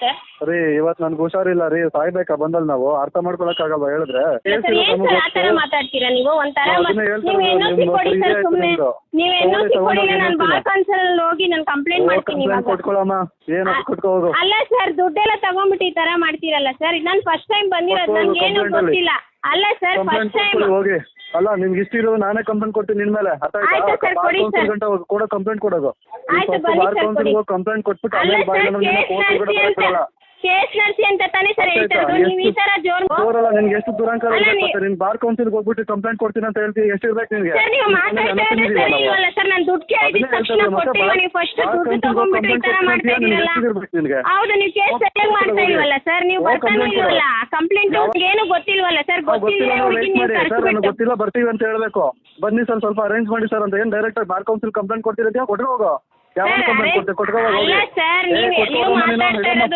Sir ರೀ ಇವತ್ತು ನನ್ಗೆ ಹುಷಾರಿಲ್ಲ ರೀ ಸಾಯ್ಬೇಕಾ ಬಂದಲ್ ನಾವು? ಅರ್ಥ ಮಾಡ್ಕೊಳಕ್ಕಾಗಲ್ವಾ ಹೇಳಿದ್ರೆ? ಸರ್ ಏನ್ ಸರ್ ಮಾತಾಡ್ತೀರಾ ನೀವು? ಒಂಥರ ನಾವು ಮ- ಅದನ್ನೇ ಹೇಳ್ತಾ ನೀವು ಎನ್ ಇರೋದು, ಸಿ ನಿಮ್ಮ ಕೊಡಿ ಹತ್ರ ಸರ್ ಇದೆ ಸುಮ್ಮನೆ ನಿಮ್ದು. ನೀವು ಎನ್ ತಗೊಳ್ಳಿ, ಕೊಡಿ ತಗೊಂಡೋಗಿ ನಾನು ಬಾರ್ ಹೇಳ್ತೀನಿ. ಕೌನ್ಸಿಲ್ ಹೋಗಿ ನಾನು ಕಂಪ್ಲೇಂಟ್ ಮಾಡ್ತೀನಿ ಕಂಪ್ಲೇಂಟ್ ಇವಾಗ. ಕೊಟ್ಕೊಳಮ್ಮ ಏನು ಆ- ಕೊಟ್ಕೋ ಹೋಗು ಅಲ್ಲ ಸರ್ ದುಡ್ಡೆಲ್ಲ ತಗೊಂಡ್ಬಿಟ್ಟು ಈ ತರ ಮಾಡ್ತೀರಲ್ಲ ಸರ್? ನಾನು ಫಸ್ಟ್ ಟೈಮ್ ಬಂದಿರೋದು ಕೊಟ್ಟು ಹೋಗು ನನ್ಗೆ ಏನು complaint ಅಲ್ಲಿ. ಗೊತ್ತಿಲ್ಲ. ಅಲ್ಲ ಸರ್ ಕಂಪ್ಲೇಂಟ್ ಫಸ್ಟ್ ಟೈಮ್ ಕೊಟ್ಕೊಳ್ಳಿ ಹೋಗಿ. ಅಲ್ಲ ನಿಮ್ಗೆ ಇಷ್ಟ ಇರೋದು ನಾನೇ ಕಂಪ್ಲೇಂಟ್ ಕೊಡ್ತೀನಿ ನಿನ್ ಮೇಲೆ. ಅರ್ಥ ಆಯ್ತು? ಆಯ್ತಾ ಸರ್, ಬಾರ್ ಕೊಡಿ ಕೌನ್ಸಿಲ್ ಸರ್. ಗಂಟ ಹೋಗಿ ಕೊಡೋ ಕಂಪ್ಲೇಂಟ್ ಕೊಡೋದು. ಆಯ್ತು, ಫಸ್ಟ್ ಬನ್ನಿ ಬಾರ್ ಸರ್, ಕೌನ್ಸಿಲ್ ಕೊಡಿ. ಹೋಗಿ ಕಂಪ್ಲೇಂಟ್ ಕೊಟ್ಬಿಟ್ಟು ಅಲ್ಲ ಆಮೇಲೆ ಕೇಸ್ ಕೋರ್ಟ್ ಕೇಸ್ ನಡೆಸಿ ಅಂತ ತಾನೇ ಸರ್ ಹೇಳ್ತಾ ಇರೋದು. ನೀವು ಈ ತರ ಜೋರ್ ಜೋರಲ್ಲ ನಿನ್ಗೆ ಎಷ್ಟು ದುರಂಕಾರ ಅಲ್ಲ, ಇರ್ಬೇಕು ನೀ- ನೀನ್ ಬಾರ್ ಕೌನ್ಸಿಲ್ ಹೋಗ್ಬಿಟ್ಟು ಕಂಪ್ಲೇಂಟ್ ಕೊಡ್ತೀನಿ ಅಂತ ಹೇಳ್ತೀವಿ ಎಷ್ಟು ಇರ್ಬೇಕು ನಿನ್ಗೆ? ಸರ್ ನೀವು ಮಾತಾಡ್ತಾ ನೆನಪು ಸರಿ ಇಲ್ವಲ್ಲ ಸರ್ ನಾನು ದುಡ್ಡು ಕೇಳಿದ ಅದನ್ನೇ ತಕ್ಷಣ ಹೇಳ್ತಾ ಇರೋದು, ಕೊಟ್ಟಿಲ್ವ ಬಾರ್- ನೀವು ಫಸ್ಟ್ ಬಾರ್ ದುಡ್ಡು ಕೌನ್ಸಿಲ್ಗೆ ತಗೊಂಡ್ಬಿಟ್ಟು ಈ ತರ ಕಂಪ್ಲೇಂಟ್ ಮಾಡ್ತಾ ಕೊಡ್ತೀನಿ, ನಿನ್ಗೆ ಎಷ್ಟು ಇರ್ಬೇಕು ನಿನ್ಗೆ? ಹೌದು ನೀವು ಕೇಸ್ ಹೋಗಿ ಸರಿಯಾಗಿ ಮಾಡ್ತಾ. ಇಲ್ವಲ್ಲ ಸರ್ ನೀವು ಹೋಗಿ ಬರ್ತಾನೂ complaint ಕೊಡು. ಇಲ್ವಲ್ಲ ಕಂಪ್ಲೇಂಟ್ ಯಾವ- ಏನು ಗೊತ್ತಿಲ್ವಲ್ಲ ಸರ್ ಗೊತ್ತಿಲ್ಲ ಗೊತ್ತಿಲ್ಲ ನಾವು ಹುಡುಗಿ ನೀವು ಮಾಡಿ ಸರ್ ನನಗೆ ಕರ್ಸ್ಬಿಟ್ಟು ಗೊತ್ತಿಲ್ಲ ಬರ್ತೀವಿ ಅಂತ ಹೇಳ್ಬೇಕು. ಬನ್ನಿ ಸರ್ ಸ್ವಲ್ಪ ಅರೇಂಜ್ ಮಾಡಿ ಸರ್ ಅಂತ. ಏನು ಡೈರೆಕ್ಟ್ ಬಾರ್ ಕೌನ್ಸಿಲ್ ಕಂಪ್ಲೇಂಟ್ ಕೊಡ್ತೀರಾ ಕೊಟ್ಟರು ಹೋಗೋ. ಯಾವ ಸರ್, ಕಂಪ್ಲೇಂಟ್ ಕೊಡ್ತೀವಿ ಕೊಟ್ಕೋ ಹೋಗಿ ಅಲ್ಲ ಸರ್, ಏ, ನೀವು- ಕೊಟ್ಕೋ ನೀವು ಹೋಗಮ್ಮ ನೀನು, ಮಾತಾಡ್ತಾ